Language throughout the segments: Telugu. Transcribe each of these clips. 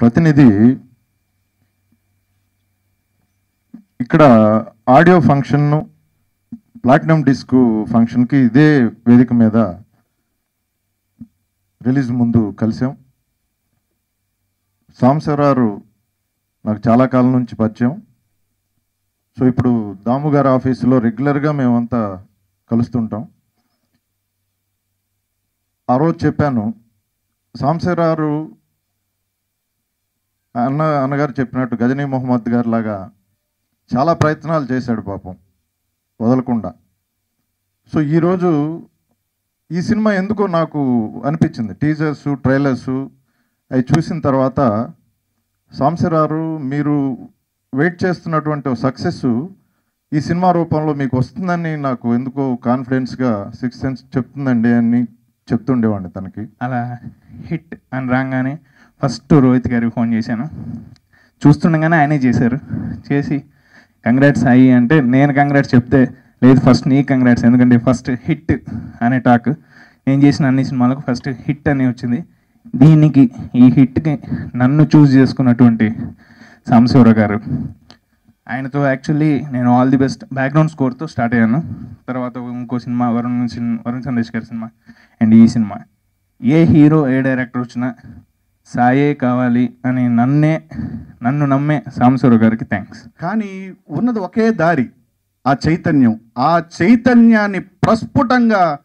ప్రతినిధి ఇక్కడ ఆడియో ఫంక్షన్ను ప్లాటినం డిస్క్ ఫంక్షన్కి ఇదే వేదిక మీద రిలీజ్ ముందు కలిసాం సాంసరారు నాకు చాలా కాలం నుంచి పరిచయం. సో ఇప్పుడు దాము గారి ఆఫీసులో రెగ్యులర్గా మేమంతా కలుస్తుంటాం. ఆ రోజు చెప్పాను సాంసరారు అన్న అన్నగారు చెప్పినట్టు గజనీ మొహమ్మద్ గారు లాగా చాలా ప్రయత్నాలు చేశాడు పాపం వదలకుండా. సో ఈరోజు ఈ సినిమా ఎందుకో నాకు అనిపించింది. టీజర్స్ ట్రైలర్స్ అవి చూసిన తర్వాత సాంసరారు మీరు వెయిట్ చేస్తున్నటువంటి సక్సెస్ ఈ సినిమా రూపంలో మీకు వస్తుందని నాకు ఎందుకో కాన్ఫిడెన్స్గా సిక్స్ సెన్స్ చెప్తుందండి అని చెప్తుండేవాడిని తనకి. అలా హిట్ అని రాగానే ఫస్ట్ రోహిత్ గారికి ఫోన్ చేశాను. చూస్తుండగానే ఆయనే చేశారు. చేసి కంగ్రాట్స్ అయ్యి అంటే నేను కంగ్రాట్స్ చెప్తే లేదు ఫస్ట్ నీ కంగ్రాట్స్ ఎందుకంటే ఫస్ట్ హిట్ అనే టాక్. నేను చేసిన అన్ని సినిమాలకు ఫస్ట్ హిట్ అని వచ్చింది. దీనికి ఈ హిట్కి నన్ను చూస్ చేసుకున్నటువంటి సాంశివర గారు. ఆయనతో యాక్చువల్లీ నేను ఆల్ ది బెస్ట్ బ్యాక్గ్రౌండ్ స్కోర్తో స్టార్ట్ అయ్యాను. తర్వాత ఇంకో సినిమా వరుణ్ సినిమా వరుణ్ సందేశ్ గారి సినిమా అండ్ ఈ సినిమా. ఏ హీరో ఏ డైరెక్టర్ వచ్చినా సాయే కావాలి అని నన్నే నన్ను నమ్మే సాంసూరు గారికి థ్యాంక్స్ కానీ ఉన్నది ఒకే దారి ఆ చైతన్యం. ఆ చైతన్యాన్ని ప్రస్ఫుటంగా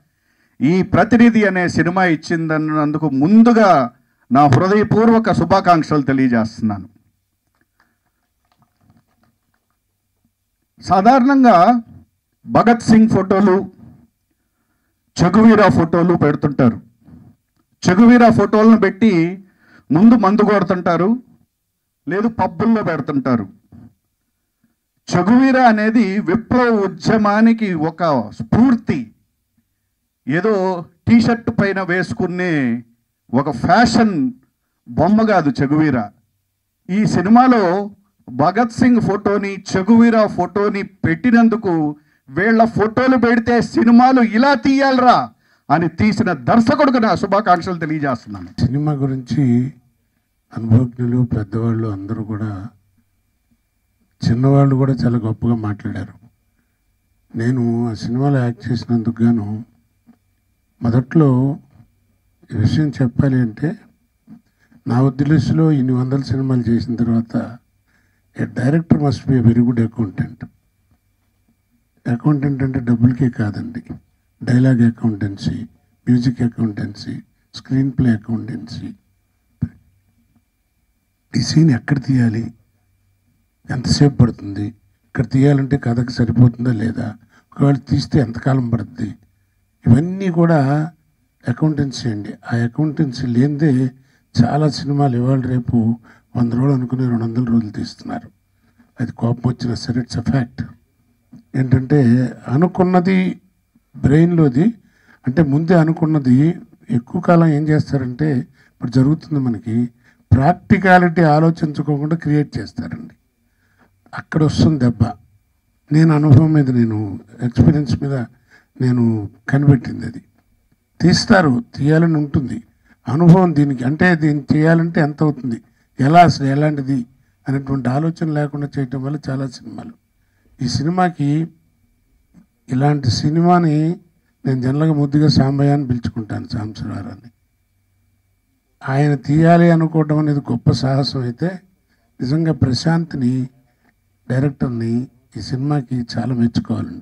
ఈ ప్రతినిధి అనే సినిమా ఇచ్చిందన్నందుకు ముందుగా నా హృదయపూర్వక శుభాకాంక్షలు తెలియజేస్తున్నాను. సాధారణంగా భగత్ సింగ్ ఫోటోలు చగువీరా ఫోటోలు పెడుతుంటారు. చగువీరా ఫోటోలను పెట్టి ముందు మందు కొడుతుంటారు లేదు పబ్బుల్లో పెడుతుంటారు. చగువీర అనేది విప్లవ ఉద్యమానికి ఒక స్ఫూర్తి. ఏదో టీషర్ట్ పైన వేసుకునే ఒక ఫ్యాషన్ బొమ్మ కాదు చగువీర. ఈ సినిమాలో భగత్ సింగ్ ఫోటోని చగువీర ఫోటోని పెట్టినందుకు వీళ్ళ ఫోటోలు పెడితే సినిమాలు ఇలా తీయాలరా అని తీసిన దర్శకుడికి నా శుభాకాంక్షలు తెలియజేస్తున్నాను. సినిమా గురించి అనుభవజ్ఞులు పెద్దవాళ్ళు అందరూ కూడా చిన్నవాళ్ళు కూడా చాలా గొప్పగా మాట్లాడారు. నేను ఆ సినిమాలో యాక్ట్ చేసినందుకు గాను మొదట్లో ఈ విషయం చెప్పాలి అంటే నా ఉద్దేశంలో ఇన్ని వందల సినిమాలు చేసిన తర్వాత ఏ director must be very good accountant. Accountant అంటే డబ్బులకే కాదండి. Dialogue accountancy music accountancy screenplay accountancy ఈ సీన్ ఎక్కడ తీయాలి? ఎంతసేపు పడుతుంది? ఇక్కడ తీయాలంటే కథకు సరిపోతుందా లేదా? ఒకవేళ తీస్తే ఎంతకాలం పడుతుంది ఇవన్నీ కూడా అకౌంటెన్సీ అండి ఆ అకౌంటెన్సీ లేనిదే చాలా సినిమాలు ఇవాళ రేపు వంద రోజులు అనుకుని రెండు వందల రోజులు తీస్తున్నారు. అది కోపం వచ్చిన సరే ఇట్స్ అ ఫ్యాక్ట్ ఏంటంటే అనుకున్నది బ్రెయిన్లోది. అంటే ముందే అనుకున్నది ఎక్కువ కాలం ఏం చేస్తారంటే ఇప్పుడు జరుగుతుంది మనకి ప్రాక్టికాలిటీ ఆలోచించుకోకుండా క్రియేట్ చేస్తారండి. అక్కడ వస్తుంది దెబ్బ. నేను అనుభవం మీద నేను ఎక్స్పీరియన్స్ మీద నేను కనిపెట్టింది అది. తీస్తారు తీయాలని ఉంటుంది. అనుభవం దీనికి అంటే దీన్ని చేయాలంటే ఎంత అవుతుంది? ఎలా అసలు ఎలాంటిది? అనేటువంటి ఆలోచన లేకుండా చేయటం వల్ల చాలా సినిమాలు. ఈ సినిమాకి ఇలాంటి సినిమాని నేను జనరల్గా ముద్దుగా సాంబయ్య అని పిలుచుకుంటాను సాంబశివరాన్ని ఆయన తీయాలి అనుకోవడం అనేది గొప్ప సాహసం అయితే నిజంగా ప్రశాంత్ని డైరెక్టర్ని ఈ సినిమాకి చాలా మెచ్చుకోవాలండి.